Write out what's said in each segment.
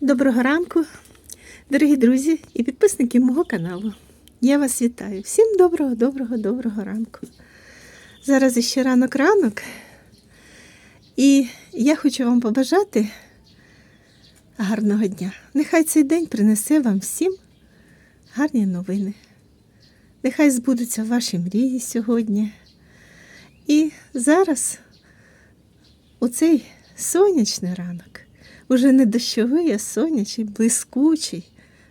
Доброго ранку, дорогі друзі і підписники мого каналу. Я вас вітаю. Всім доброго, доброго, доброго ранку. Зараз іще ранок-ранок. І я хочу вам побажати гарного дня. Нехай цей день принесе вам всім гарні новини. Нехай збудуться ваші мрії сьогодні. І зараз у цей сонячний ранок, уже не дощовий, а сонячий, блискучий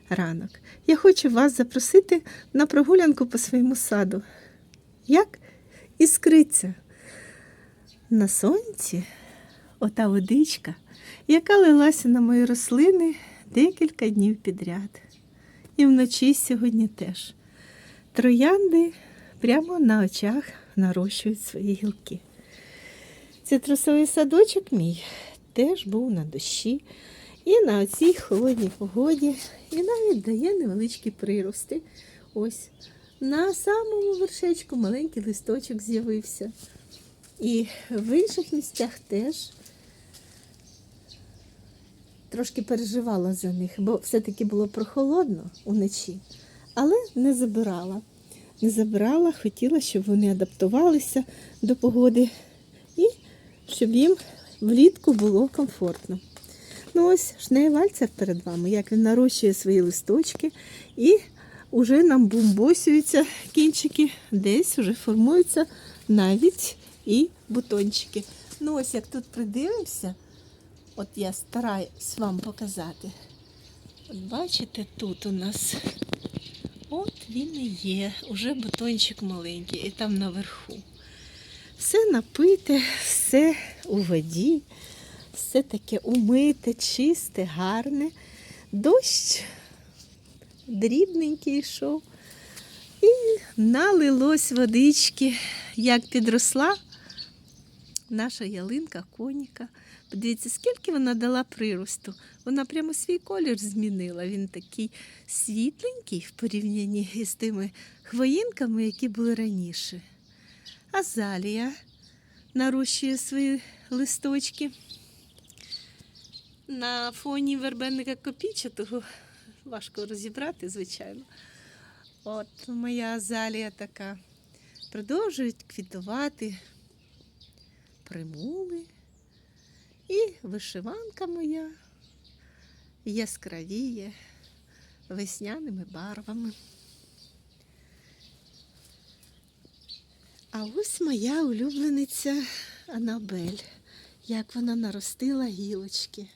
ранок. Я хочу вас запросити на прогулянку по своєму саду. Як іскриться на сонці ота водичка, яка лилася на мої рослини декілька днів підряд. І вночі сьогодні теж. Троянди прямо на очах нарощують свої гілки. Цитрусовий садочок мій теж був на дощі і на цій холодній погоді, і навіть дає невеличкі прирости. Ось на самому вершечку маленький листочок з'явився. І в інших місцях теж трошки переживала за них, бо все-таки було прохолодно уночі, але не забирала. Не забирала, хотіла, щоб вони адаптувалися до погоди і щоб їм влітку було комфортно. Ну ось шнея вальцер перед вами, як він нарощує свої листочки і вже нам бомбосюються кінчики, десь вже формуються навіть і бутончики. Ну ось як тут придивимося, от я стараюсь вам показати. От бачите, тут у нас от він і є, уже бутончик маленький, і там наверху. Все напите, все у воді, все таке умите, чисте, гарне. Дощ дрібненький йшов. І налилось водички, як підросла наша ялинка, коніка. Подивіться, скільки вона дала приросту. Вона прямо свій колір змінила. Він такий світленький в порівнянні з тими хвоїнками, які були раніше. Азалія нарощує свої листочки. На фоні вербенника копічатого важко розібрати, звичайно. От моя азалія така. Продовжують квітувати примули. І вишиванка моя яскравіє весняними барвами. А ось моя улюблениця Анабель, як вона наростила гілочки.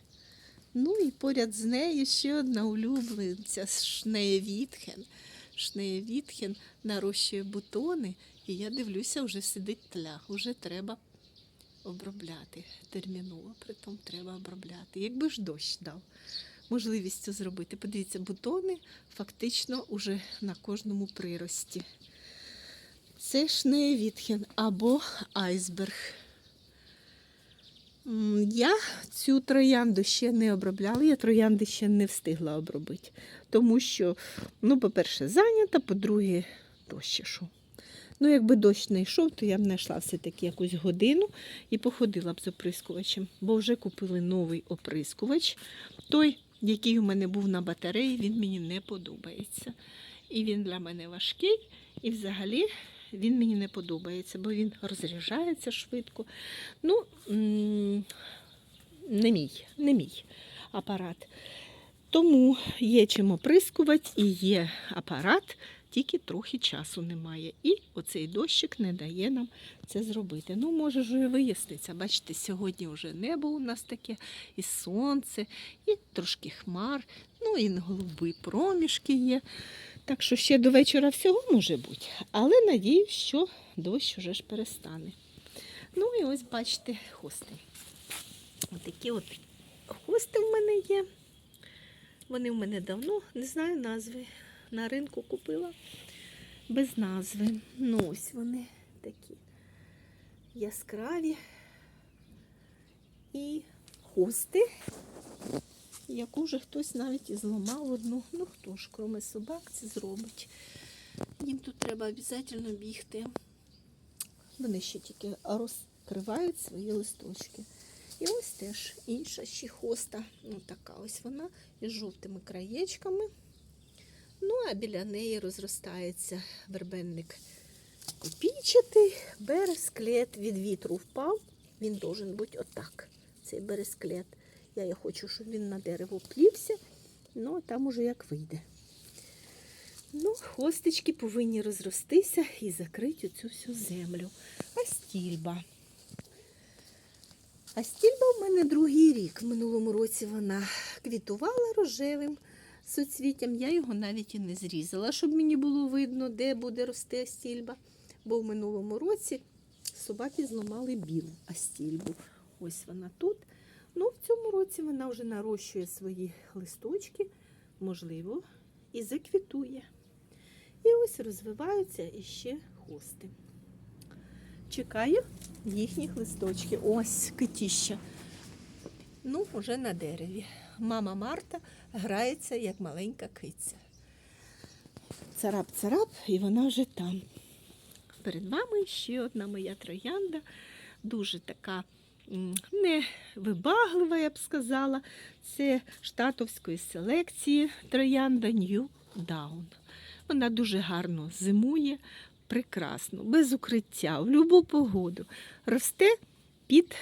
Ну і поряд з нею ще одна улюблениця Шнея Вітхен. Шнея Вітхен нарощує бутони, і я дивлюся, вже сидить тля, вже треба обробляти. Терміново, притом треба обробляти. Якби ж дощ дав можливість це зробити. Подивіться, бутони фактично уже на кожному прирості. Це шнея Вітхен або айсберг. Я цю троянду ще не обробляла, я троянди ще не встигла обробити. Тому що, ну, по-перше, зайнята, по-друге, дощ ішов. Ну, якби дощ не йшов, то я б знайшла все-таки якусь годину і походила б з оприскувачем, бо вже купили новий оприскувач. Той, який у мене був на батареї, він мені не подобається. І він для мене важкий, і взагалі він мені не подобається, бо він розряджається швидко. Ну, не мій, не мій апарат. Тому є чим оприскувати і є апарат, тільки трохи часу немає. І оцей дощик не дає нам це зробити. Ну, може, вже виясниться. Бачите, сьогодні вже небо у нас таке, і сонце, і трошки хмар, ну і голуби проміжки є. Так що ще до вечора всього може бути. Але надіюсь, що дощ вже ж перестане. Ну і ось бачите хости. Отакі от хости в мене є. Вони в мене давно, не знаю назви. На ринку купила без назви. Ну ось вони такі яскраві. І хости, яку вже хтось навіть і зламав одну. Ну хто ж, кроме собак, це зробить. Їм тут треба обов'язково бігти. Вони ще тільки розкривають свої листочки. І ось теж інша ще хоста. Ну, така ось вона із жовтими краєчками. Ну, а біля неї розростається вербенник копійчатий, бересклет від вітру впав. Він должен бути отак. Цей бересклет. Я, хочу, щоб він на дерево плівся. Ну, а там уже як вийде. Ну, хосточки повинні розростися і закрити оцю всю землю. А стільба. А стільба в мене другий рік. В минулому році вона квітувала рожевим соцвіттям. Я його навіть і не зрізала, щоб мені було видно, де буде рости астільба. Бо в минулому році собаки зламали білу астільбу. Ось вона тут. Ну, в цьому році вона вже нарощує свої листочки, можливо, і заквітує. І ось розвиваються іще хости. Чекаю їхніх листочків. Ось китіща. Ну, уже на дереві. Мама Марта грається, як маленька киця. Царап-царап, і вона вже там. Перед вами ще одна моя троянда, дуже така м, невибаглива, я б сказала. Це штатовської селекції троянда New Down. Вона дуже гарно зимує, прекрасно, без укриття, в будь-яку погоду. Росте під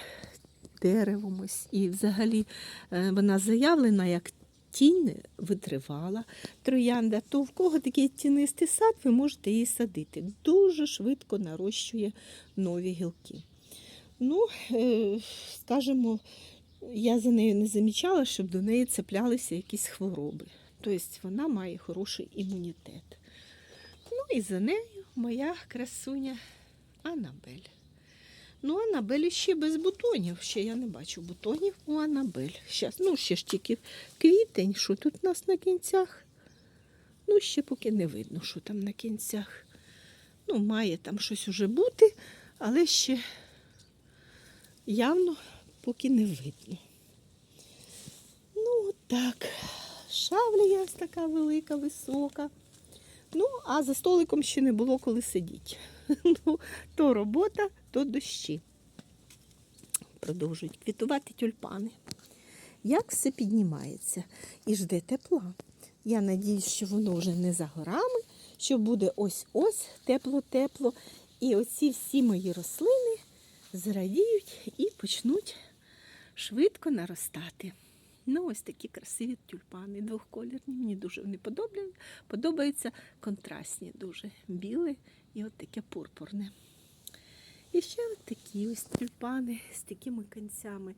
деревом. ось. І взагалі е, вона заявлена як тінь витривала троянда. То в кого такий тінистий сад, ви можете її садити. Дуже швидко нарощує нові гілки. Ну, е, скажімо, я за нею не замічала, щоб до неї цеплялися якісь хвороби. Тобто вона має хороший імунітет. Ну і за нею моя красуня Анабель. Ну, Анабель ще без бутонів. Ще я не бачу бутонів у Анабель. Щас, ну, ще ж тільки квітень. Що тут у нас на кінцях? Ну, ще поки не видно, що там на кінцях. Ну, має там щось уже бути, але ще явно поки не видно. Ну, так. Шавлія ось така велика, висока. Ну, а за столиком ще не було коли сидіти. Ну, то робота, то дощі. Продовжують квітувати тюльпани. Як все піднімається і жде тепла. Я надіюсь, що воно вже не за горами, що буде ось-ось тепло-тепло. І оці всі мої рослини зрадіють і почнуть швидко наростати. Ну, ось такі красиві тюльпани, двохколірні. Мені дуже вони подобаються. Контрастні, дуже біле і от таке пурпурне. І ще от такі ось тюльпани з такими кінцями.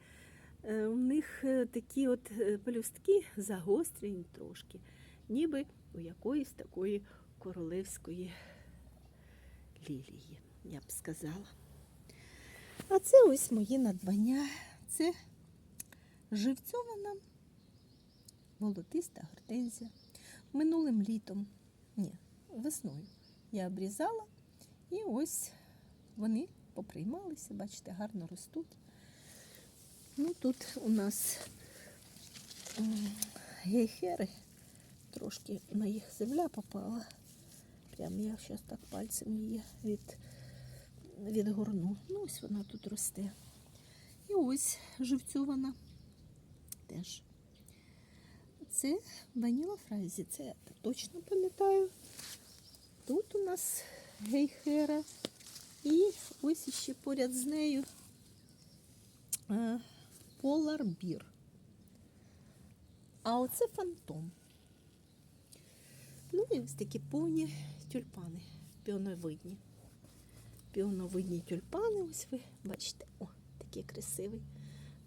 Е, У них е, такі от е, пелюстки загострені трошки, ніби у якоїсь такої королевської лілії, я б сказала. А це ось мої надбання. Це живцьована волотиста гортензія. Минулим літом, ні, весною я обрізала, і ось вони поприймалися, бачите, гарно ростуть. Ну, тут у нас гейхери, трошки на їх земля попала. Прям я зараз так пальцем її від, відгорну. Ну, ось вона тут росте. І ось живцьована теж. Це ваніла фразі, це я точно пам'ятаю. Тут у нас гейхера. І ось іще поряд з нею е, Beer. А оце фантом. Ну і ось такі повні тюльпани, піоновидні. Піоновидні тюльпани, ось ви бачите, о, такий красивий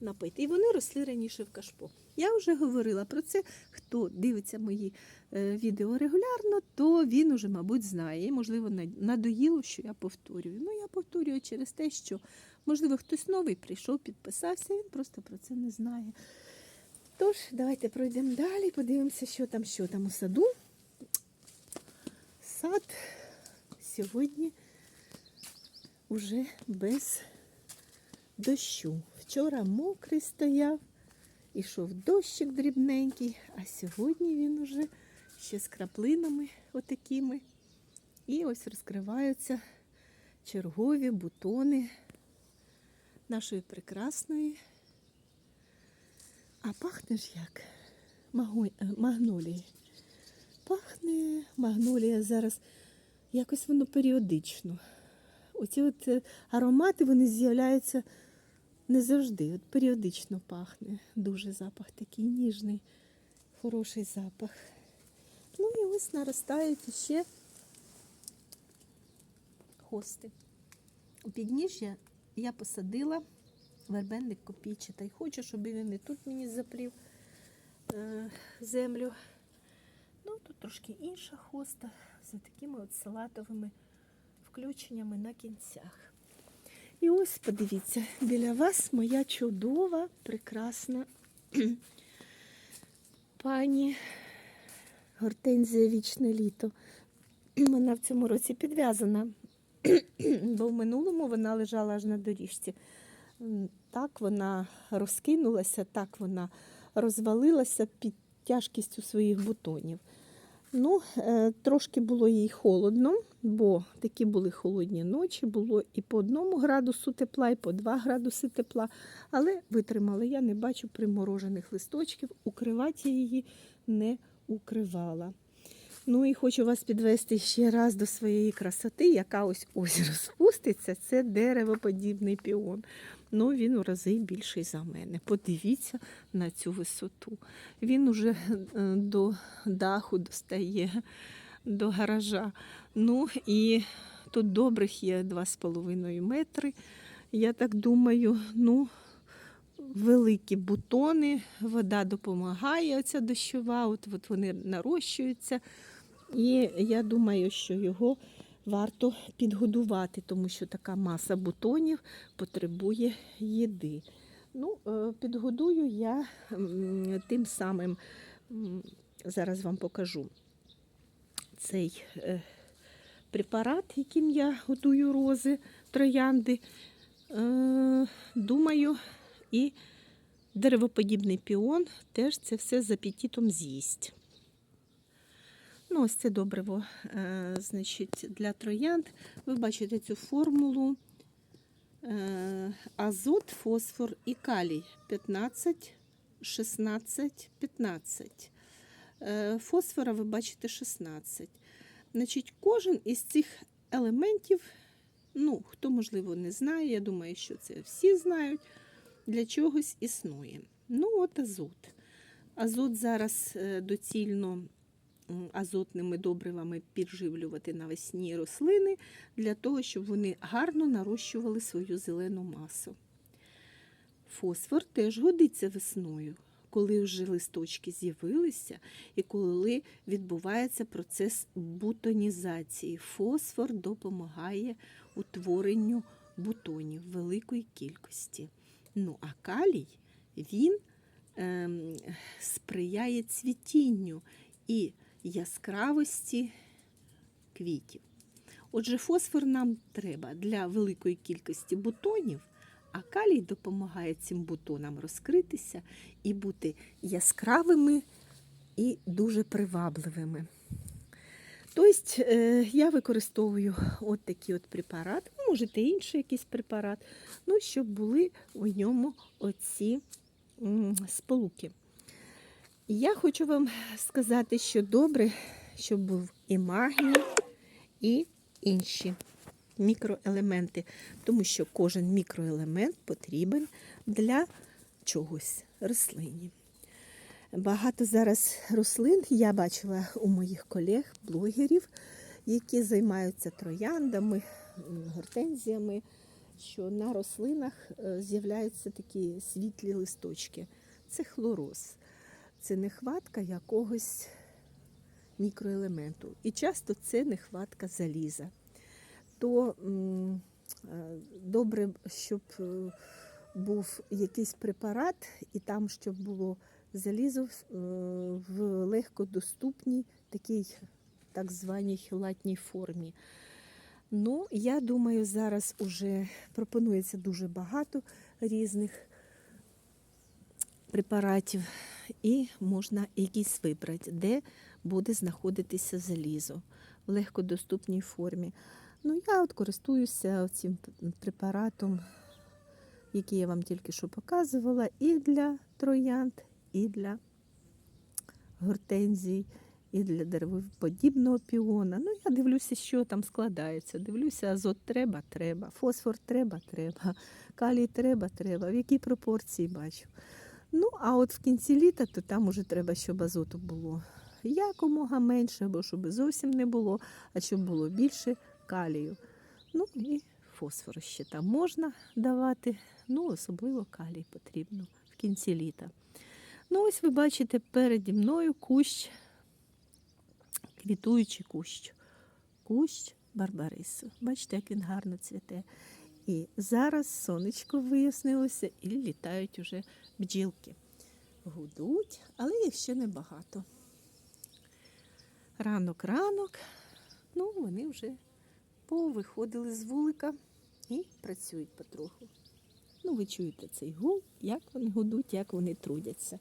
напит. І вони росли раніше в кашпо. Я вже говорила про це. Хто дивиться мої е, відео регулярно, то він уже, мабуть, знає. І, можливо, надоїло, що я повторюю. Ну, я повторюю через те, що, можливо, хтось новий прийшов, підписався, він просто про це не знає. Тож, давайте пройдемо далі, подивимося, що там, що там у саду. Сад сьогодні уже без дощу. Вчора мокрий стояв, ішов дощик дрібненький, а сьогодні він уже ще з краплинами отакими. І ось розкриваються чергові бутони нашої прекрасної А пахне ж як е, магнолії. Пахне магнолія зараз якось воно періодично. Оці от е, аромати вони з'являються не завжди. От періодично пахне. Дуже запах такий ніжний, хороший запах. Ну і ось наростають ще хости. У підніжжя я посадила вербенник копійчатий. Хочу, щоб він і тут мені заплів е, землю. Ну, тут трошки інша хоста з такими от салатовими включеннями на кінцях. І ось подивіться, біля вас моя чудова, прекрасна пані Гортензія Вічне літо. Вона в цьому році підв'язана, бо в минулому вона лежала аж на доріжці. Так вона розкинулася, так вона розвалилася під тяжкістю своїх бутонів. Ну, е, трошки було їй холодно, бо такі були холодні ночі, було і по одному градусу тепла, і по два градуси тепла. Але витримала. Я не бачу приморожених листочків, укривати її не укривала. Ну і хочу вас підвести ще раз до своєї красоти, яка ось ось розпуститься. Це деревоподібний піон. Ну, він у рази більший за мене. Подивіться на цю висоту. Він уже е, до даху достає, до гаража. Ну і тут добрих є 2,5 метри. Я так думаю, ну, великі бутони, вода допомагає, оця дощова, от, от вони нарощуються. І я думаю, що його варто підгодувати, тому що така маса бутонів потребує їди. Ну, е, підгодую я тим самим, зараз вам покажу цей е, препарат, яким я годую рози, троянди. Е, Думаю, і деревоподібний піон теж це все з апетитом з'їсть. Ну, ось це добриво, е, значить, для троянд. Ви бачите цю формулу. Е, азот, фосфор і калій 15, 16, 15. Е, фосфора ви бачите 16. Значить, кожен із цих елементів, ну, хто, можливо, не знає, я думаю, що це всі знають, для чогось існує. Ну, от азот. Азот зараз е, доцільно азотними добривами підживлювати навесні рослини для того, щоб вони гарно нарощували свою зелену масу. Фосфор теж годиться весною, коли вже листочки з'явилися і коли відбувається процес бутонізації. Фосфор допомагає утворенню бутонів великої кількості. Ну, а калій він ем, сприяє цвітінню і яскравості квітів. Отже, фосфор нам треба для великої кількості бутонів, а калій допомагає цим бутонам розкритися і бути яскравими і дуже привабливими. Тобто е, я використовую от такий от препарат, можете інший якийсь препарат, ну, щоб були у ньому оці сполуки. Я хочу вам сказати, що добре, щоб був і магній, і інші мікроелементи, тому що кожен мікроелемент потрібен для чогось рослині. Багато зараз рослин я бачила у моїх колег, блогерів, які займаються трояндами, гортензіями, що на рослинах е, з'являються такі світлі листочки. Це хлороз, це нехватка якогось мікроелементу. І часто це нехватка заліза. То м, е, добре, щоб е, був якийсь препарат, і там, щоб було залізо е, в легкодоступній такій так званій хілатній формі. Ну, я думаю, зараз уже пропонується дуже багато різних препаратів, і можна якийсь вибрати, де буде знаходитися залізо в легкодоступній формі. Ну, я от користуюся цим препаратом, який я вам тільки що показувала, і для троянд, і для гортензій, і для деревоподібного піона. Ну, я дивлюся, що там складається. Дивлюся, азот треба, треба, фосфор треба, треба, калій треба, треба. В якій пропорції бачу. Ну, а от в кінці літа, то там уже треба, щоб азоту було якомога менше, або щоб зовсім не було, а щоб було більше калію. Ну і фосфору ще там можна давати, ну особливо калій потрібно в кінці літа. Ну, ось ви бачите переді мною кущ, квітуючий кущ. Кущ барбарису. Бачите, як він гарно цвіте. І зараз сонечко вияснилося і літають уже бджілки. Гудуть, але їх ще небагато. Ранок-ранок, ну, вони вже повиходили з вулика і працюють потроху. Ну, ви чуєте цей гул, як вони гудуть, як вони трудяться.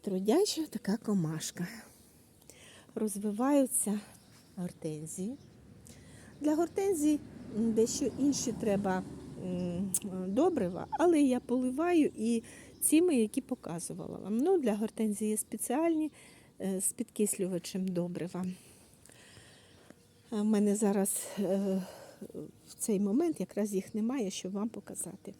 Трудяча така комашка. Розвиваються гортензії. Для гортензій м, дещо інші треба добрива, але я поливаю і цими, які показувала вам. Ну, для гортензії спеціальні е, з підкислювачем добрива. У мене зараз е, в цей момент якраз їх немає, щоб вам показати.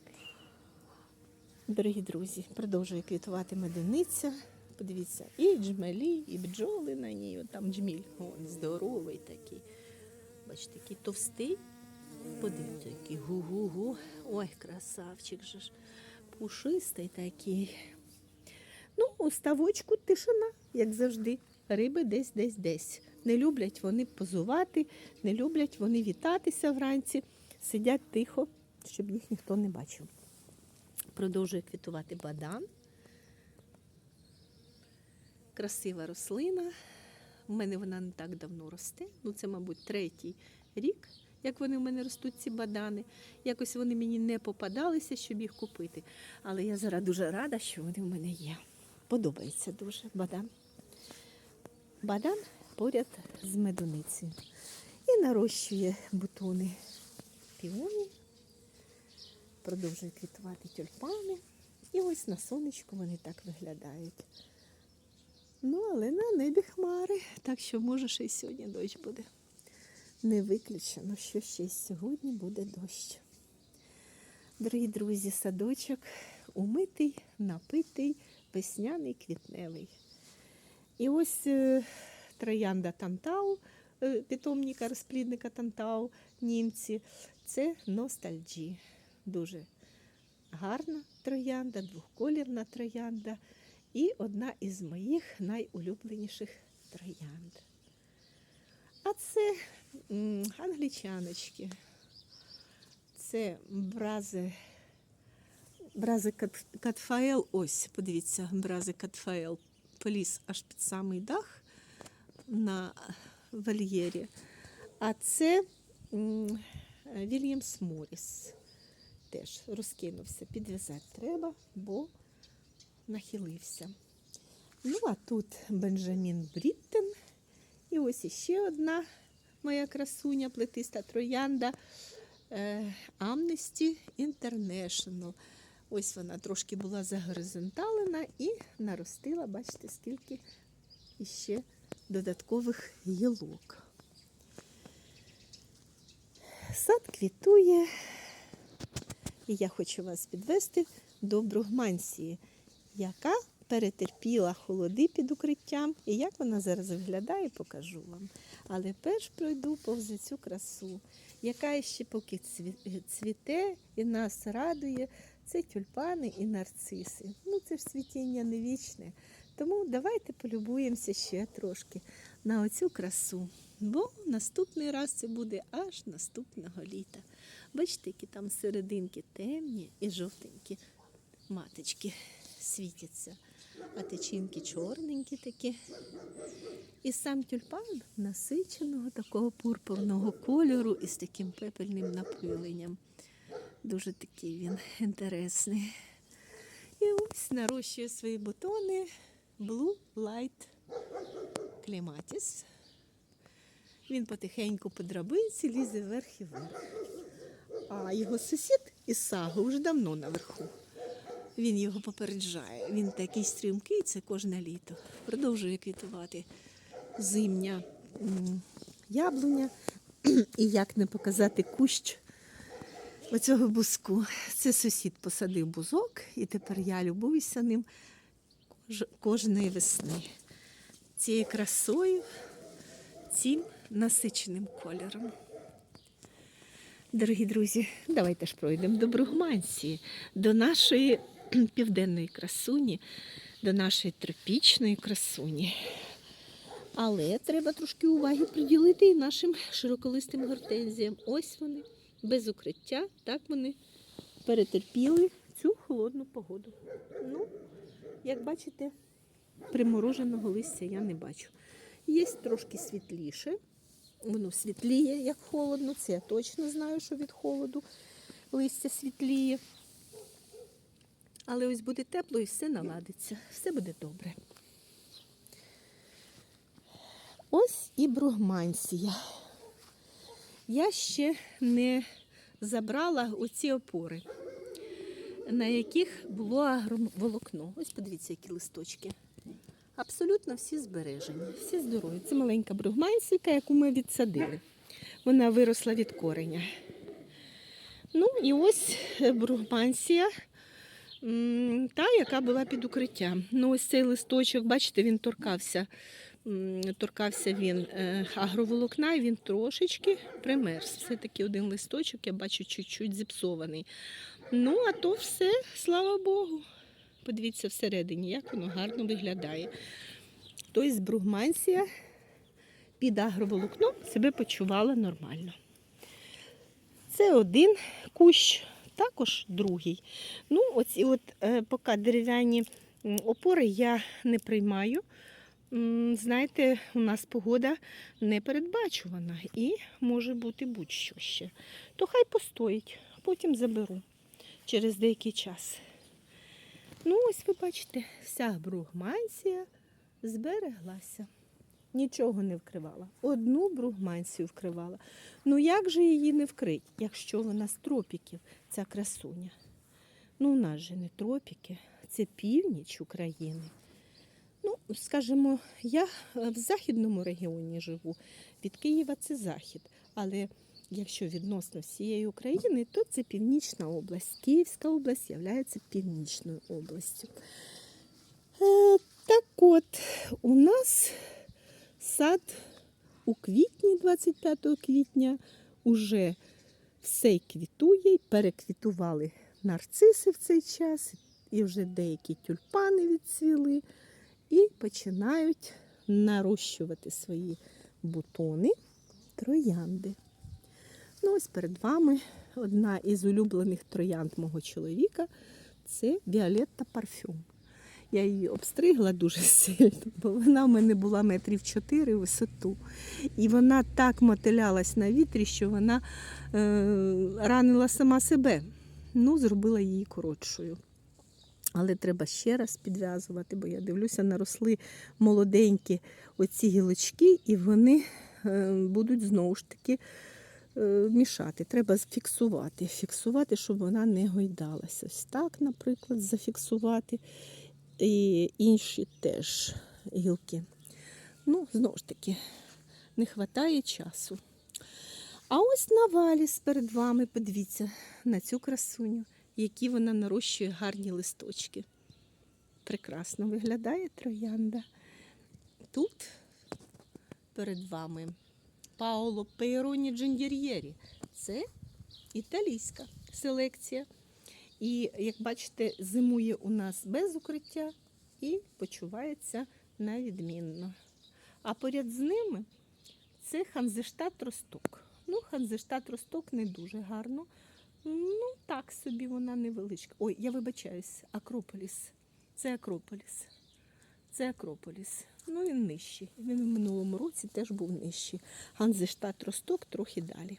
Дорогі друзі, продовжує квітувати медуниця. Подивіться, і джмелі, і бджоли на ній. Там джміль, он здоровий такий. Бачите, такий товстий. Подивіться, який гу-гу-гу. Ой, красавчик же ж. Пушистий такий. Ну, у ставочку тишина, як завжди. Риби десь, десь, десь. Не люблять вони позувати, не люблять вони вітатися вранці, сидять тихо, щоб їх ніхто не бачив. Продовжує квітувати бадан. Красива рослина. У мене вона не так давно росте. Ну, це, мабуть, третій рік, як вони в мене ростуть, ці бадани. Якось вони мені не попадалися, щоб їх купити. Але я зараз дуже рада, що вони в мене є. Подобається дуже бадан. Бадан поряд з медуницею. І нарощує бутони піонів. Продовжує квітувати тюльпани. І ось на сонечку вони так виглядають. Ну, але на небі хмари, так що може ще й сьогодні дощ буде. Не виключено, що ще й сьогодні буде дощ. Дорогі друзі, садочок умитий, напитий, весняний, квітневий. І ось е, троянда Тантау, е, питомника розплідника Тантау, німці. Це ностальджі. Дуже гарна троянда, двохколірна троянда і одна із моїх найулюбленіших троянд. А це англічаночки. Це брази, брази Катфаел. Ось, подивіться, брази Катфаел поліз аж під самий дах на вольєрі. А це Вільямс Моріс. Теж розкинувся. Підв'язати треба, бо нахилився. Ну, а тут Бенджамін Бріттен. І ось іще одна моя красуня, плетиста троянда е, Amnesty International. Ось вона трошки була загоризонталена і наростила, бачите, скільки іще додаткових гілок. Сад квітує, і я хочу вас підвести до Бругмансії, яка перетерпіла холоди під укриттям. І як вона зараз виглядає, покажу вам. Але перш пройду повз цю красу, яка ще поки цвіте і нас радує. Це тюльпани і нарциси. Ну, це ж цвітіння не вічне. Тому давайте полюбуємося ще трошки на оцю красу. Бо наступний раз це буде аж наступного літа. Бачите, які там серединки темні і жовтенькі маточки світяться, а тичинки чорненькі такі. І сам тюльпан насиченого такого пурпурного кольору із таким пепельним напиленням. Дуже такий він інтересний. І ось нарощує свої бутони Blue Light Clematis. Він потихеньку по драбинці лізе вверх і вверх. А його сусід із сагу вже давно наверху. Він його попереджає. Він такий стрімкий, це кожне літо. Продовжує квітувати зимня яблуня. І як не показати кущ оцього бузку. Це сусід посадив бузок, і тепер я любуюся ним кожної весни. Цією красою, цим насиченим кольором. Дорогі друзі, давайте ж пройдемо до Бругманції, до нашої південної красуні, до нашої тропічної красуні. Але треба трошки уваги приділити і нашим широколистим гортензіям. Ось вони, без укриття, так вони перетерпіли цю холодну погоду. Ну, як бачите, примороженого листя я не бачу. Є трошки світліше, воно світліє, як холодно. Це я точно знаю, що від холоду листя світліє. Але ось буде тепло і все наладиться, все буде добре. Ось і бругмансія. Я ще не забрала оці опори, на яких було агроволокно. Ось подивіться, які листочки. Абсолютно всі збережені, всі здорові. Це маленька бругмансійка, яку ми відсадили. Вона виросла від кореня. Ну і ось е, бругмансія, та, яка була під укриттям. Ну, ось цей листочок, бачите, він торкався. Торкався він е, агроволокна, і він трошечки примерз. Все-таки один листочок, я бачу, чуть-чуть зіпсований. Ну, а то все, слава Богу. Подивіться всередині, як воно гарно виглядає. Тобто бругмансія під агроволокном себе почувала нормально. Це один кущ, також другий. Ну, оці от е, поки дерев'яні опори я не приймаю. Знаєте, у нас погода непередбачувана і може бути будь-що ще. То хай постоїть, а потім заберу через деякий час. Ну, ось ви бачите, вся бругмансія збереглася. Нічого не вкривала. Одну бругмансію вкривала. Ну як же її не вкрить, якщо вона з тропіків, ця красуня? Ну, у нас же не тропіки, це північ України. Ну, скажімо, я е, в західному регіоні живу. Від Києва це захід. Але якщо відносно всієї України, то це північна область. Київська область є північною областю. Е, так от, у нас сад у квітні, 25 квітня, уже все квітує, переквітували нарциси в цей час, і вже деякі тюльпани відцвіли, і починають нарощувати свої бутони троянди. Ну, ось перед вами одна із улюблених троянд мого чоловіка це Віолетта Парфюм. Я її обстригла дуже сильно, бо вона в мене була метрів 4 висоту. І вона так мотилялась на вітрі, що вона е, ранила сама себе. Ну, зробила її коротшою. Але треба ще раз підв'язувати, бо я дивлюся, наросли молоденькі оці гілочки, і вони е, будуть знову ж таки е, мішати. Треба фіксувати. Фіксувати, щоб вона не гойдалася. Ось так, наприклад, зафіксувати. І інші теж гілки. Ну, знову ж таки, не вистачає часу. А ось наваліс перед вами, подивіться на цю красуню, які вона нарощує гарні листочки. Прекрасно виглядає троянда. Тут перед вами Паоло Пейроні Джендір'єрі. Це італійська селекція. І, як бачите, зимує у нас без укриття і почувається навідмінно. А поряд з ними це Ханзештат Росток. Ну, Ханзештат Росток не дуже гарно. Ну, так собі вона невеличка. Ой, я вибачаюсь, Акрополіс. Це Акрополіс. Це Акрополіс. Ну, він нижчий. Він в минулому році теж був нижчий. Ганзештат Росток трохи далі.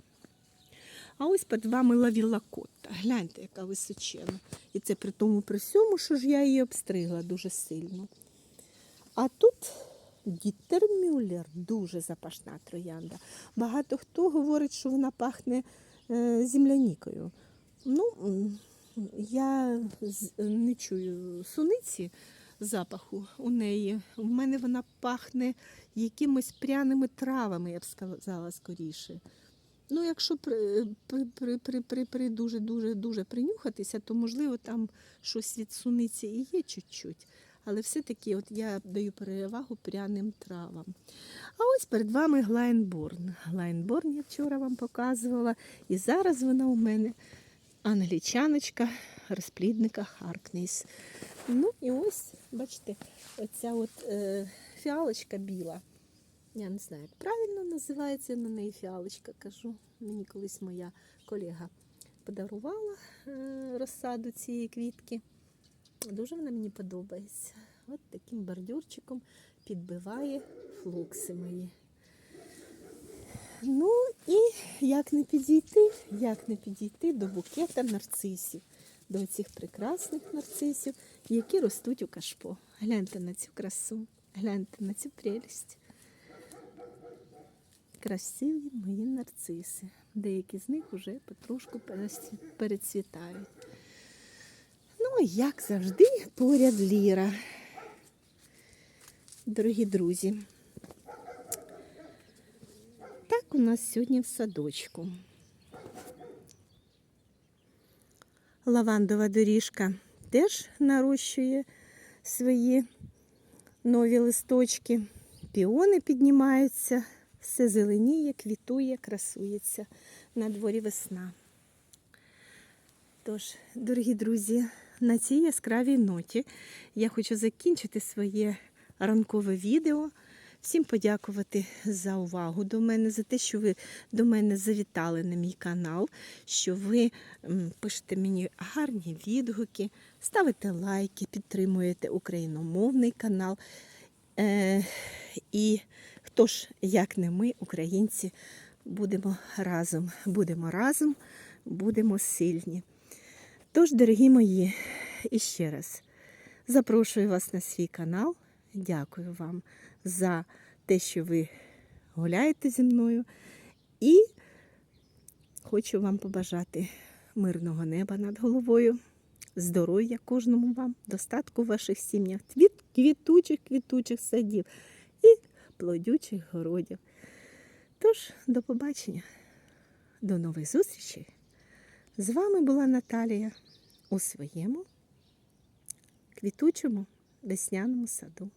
А ось перед вами лавіла котта. Гляньте, яка височена. І це при тому при всьому, що ж я її обстригла дуже сильно. А тут Діттермюллер, дуже запашна троянда. Багато хто говорить, що вона пахне е, землянікою. Ну, я не чую суниці запаху у неї. У мене вона пахне якимось пряними травами, я б сказала скоріше. Ну, якщо при, при, при, при, при, при дуже дуже дуже принюхатися, то можливо там щось від суниці і є чуть-чуть. Але все-таки от я даю перевагу пряним травам. А ось перед вами Глайнборн. Глайнборн я вчора вам показувала. І зараз вона у мене англічаночка розплідника Харкнейс. Ну і ось, бачите, оця от е, фіалочка біла. Я не знаю, як правильно називається на неї фіалочка, кажу. Мені колись моя колега подарувала е, розсаду цієї квітки. Дуже вона мені подобається. От таким бордюрчиком підбиває флокси мої. Ну і як не підійти, як не підійти до букета нарцисів, до цих прекрасних нарцисів, які ростуть у кашпо. Гляньте на цю красу, гляньте на цю прелість. Красиві мої нарциси. Деякі з них вже потрошку перецвітають. Ну, як завжди, поряд Ліра. Дорогі друзі. Так у нас сьогодні в садочку. Лавандова доріжка теж нарощує свої нові листочки. Піони піднімаються, все зеленіє, квітує, красується. На дворі весна. Тож, дорогі друзі, на цій яскравій ноті я хочу закінчити своє ранкове відео. Всім подякувати за увагу до мене, за те, що ви до мене завітали на мій канал, що ви пишете мені гарні відгуки, ставите лайки, підтримуєте україномовний канал. Е, і хто ж, як не ми, українці, будемо разом, будемо разом, будемо сильні. Тож, дорогі мої, іще раз запрошую вас на свій канал. Дякую вам за те, що ви гуляєте зі мною. І хочу вам побажати мирного неба над головою, здоров'я кожному вам, достатку в ваших сім'ях, квіт, квітучих, квітучих садів і плодючих городів. Тож, до побачення, до нових зустрічей. З вами була Наталія у своєму квітучому весняному саду.